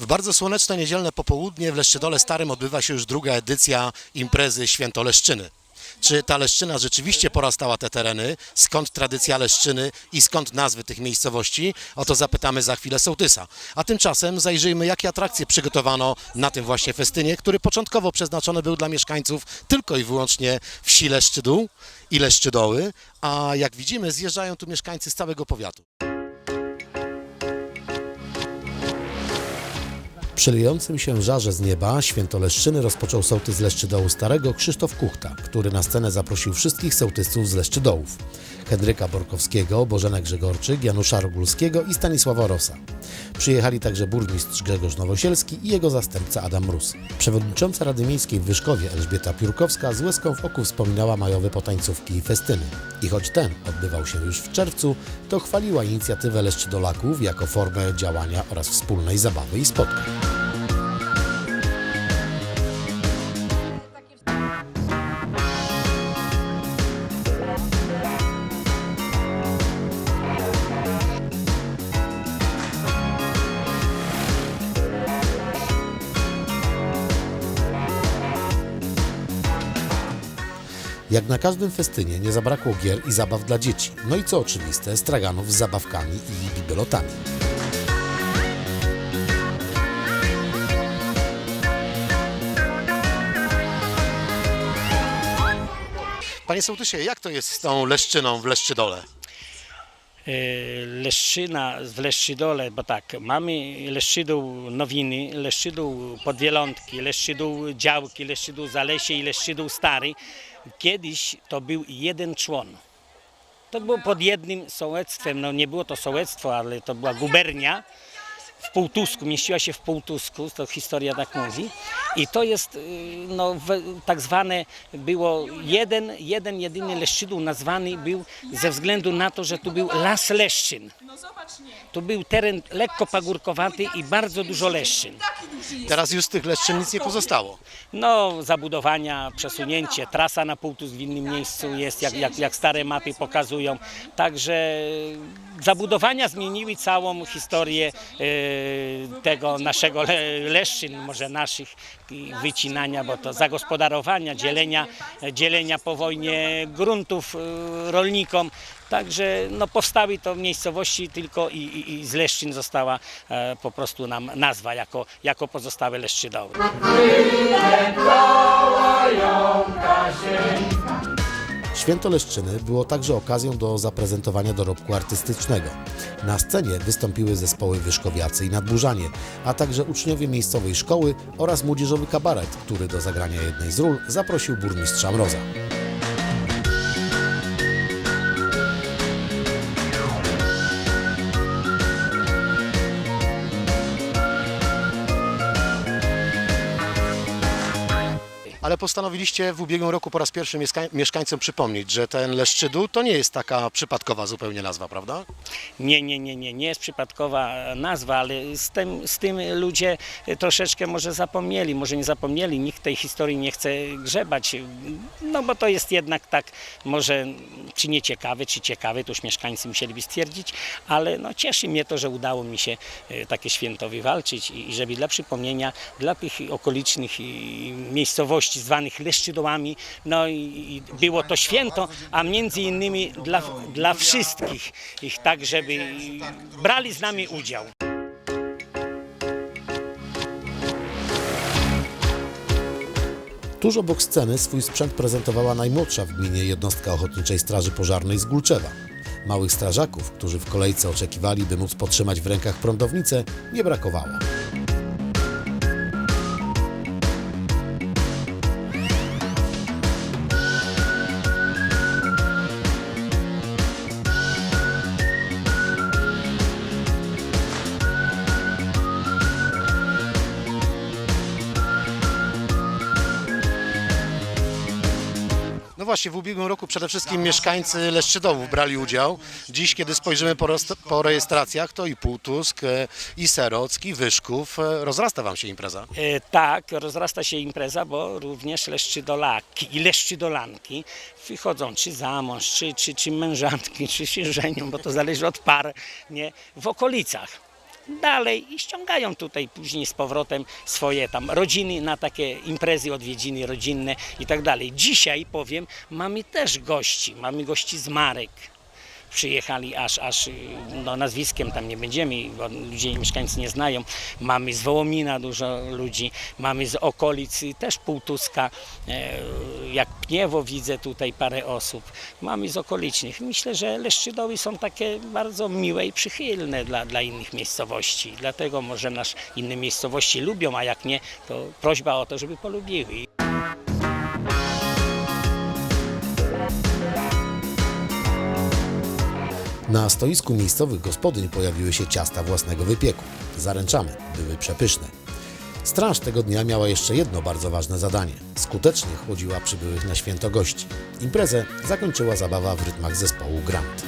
W bardzo słoneczne niedzielne popołudnie w Leszczydole Starym odbywa się już druga edycja imprezy Święto Leszczyny. Czy ta Leszczyna rzeczywiście porastała te tereny? Skąd tradycja Leszczyny i skąd nazwy tych miejscowości? O to zapytamy za chwilę sołtysa. A tymczasem zajrzyjmy, jakie atrakcje przygotowano na tym właśnie festynie, który początkowo przeznaczony był dla mieszkańców tylko i wyłącznie wsi Leszczydół i Leszczydoły, a jak widzimy zjeżdżają tu mieszkańcy z całego powiatu. Przy lejącym się żarze z nieba święto Leszczyny rozpoczął sołtys Leszczydołu Starego Krzysztof Kuchta, który na scenę zaprosił wszystkich sołtysców z Leszczydołów. Henryka Borkowskiego, Bożena Grzegorczyk, Janusza Rogulskiego i Stanisława Rosa. Przyjechali także burmistrz Grzegorz Nowosielski i jego zastępca Adam Mróz. Przewodnicząca Rady Miejskiej w Wyszkowie Elżbieta Piórkowska z łezką w oku wspominała majowe potańcówki i festyny. I choć ten odbywał się już w czerwcu, to chwaliła inicjatywę Leszczydolaków jako formę działania oraz wspólnej zabawy i spotkań. Jak na każdym festynie nie zabrakło gier i zabaw dla dzieci. No i co oczywiste, straganów z zabawkami i bibelotami. Panie sołtysie, jak to jest z tą leszczyną w Leszczydole? E, Leszczyna w Leszczydole, bo tak, mamy Leszczydół Nowiny, Leszczydół Podwielątki, Leszczydół Działki, Leszczydół Zalesie i Leszczydół Stary. Kiedyś to był jeden człon. To było pod jednym sołectwem, no nie było to sołectwo, ale to była gubernia w Półtusku, mieściła się w Półtusku, to historia tak mówi. I to jest y, no, tak zwane, było jeden, jeden jedyny Leszczydół nazwany był ze względu na to, że tu był las Leszczyn. Tu był teren lekko pagórkowaty i bardzo dużo leszczyn. Teraz już z tych leszczyn nic nie pozostało. No, zabudowania, przesunięcie, trasa na Półtus w innym miejscu jest, jak, jak, jak stare mapy pokazują. Także zabudowania zmieniły całą historię e, tego naszego le, leszczyn, może naszych wycinania, bo to zagospodarowania, dzielenia, dzielenia po wojnie gruntów e, rolnikom. Także no, powstały to miejscowości tylko i, i, i z Leszczyn została e, po prostu nam nazwa jako, jako pozostałe Leszczydoły. Święto Leszczyny było także okazją do zaprezentowania dorobku artystycznego. Na scenie wystąpiły zespoły Wyszkowiacy i Nadburzanie, a także uczniowie miejscowej szkoły oraz młodzieżowy kabaret, który do zagrania jednej z ról zaprosił burmistrza Mroza. Ale postanowiliście w ubiegłym roku po raz pierwszy mieszka- mieszkańcom przypomnieć, że ten Leszczydół to nie jest taka przypadkowa zupełnie nazwa, prawda? Nie, nie, nie, nie, nie jest przypadkowa nazwa, ale z tym, z tym ludzie troszeczkę może zapomnieli, może nie zapomnieli, nikt tej historii nie chce grzebać, no bo to jest jednak tak, może czy nie ciekawe, czy ciekawe, to już mieszkańcy musieliby stwierdzić, ale no cieszy mnie to, że udało mi się e, takie święto wywalczyć i, i żeby dla przypomnienia, dla tych okolicznych miejscowości zwanych Leszczydołami, no i, i było to święto, a między innymi dla, dla wszystkich. Ich tak, żeby brali z nami udział. Tuż obok sceny swój sprzęt prezentowała najmłodsza w gminie jednostka Ochotniczej Straży Pożarnej z Gulczewa. Małych strażaków, którzy w kolejce oczekiwali, by móc potrzymać w rękach prądownicę, nie brakowało. Właśnie, w ubiegłym roku przede wszystkim mieszkańcy Leszczydołów brali udział. Dziś, kiedy spojrzymy po, po rejestracjach, to i Półtusk, e, i Serock, i Wyszków. E, Rozrasta Wam się impreza. E, Tak, rozrasta się impreza, bo również leszczydolaki i leszczydolanki wychodzą czy za mąż, czy, czy, czy mężatki, czy się żenią, bo to zależy od par, nie, w okolicach. Dalej i ściągają tutaj później z powrotem swoje tam rodziny na takie imprezy, odwiedziny rodzinne i tak dalej. Dzisiaj powiem, mamy też gości, mamy gości z Marek. Przyjechali aż, aż no, nazwiskiem tam nie będziemy, bo ludzie mieszkańcy nie znają. Mamy z Wołomina dużo ludzi, mamy z okolic też Półtuska, e, jak Pniewo widzę tutaj parę osób. Mamy z okolicznych. Myślę, że Leszczydoły są takie bardzo miłe i przychylne dla, dla innych miejscowości. Dlatego może nas inne miejscowości lubią, a jak nie, to prośba o to, żeby polubiły. Na stoisku miejscowych gospodyń pojawiły się ciasta własnego wypieku. Zaręczamy, były przepyszne. Straż tego dnia miała jeszcze jedno bardzo ważne zadanie. Skutecznie chłodziła przybyłych na święto gości. Imprezę zakończyła zabawa w rytmach zespołu Grant.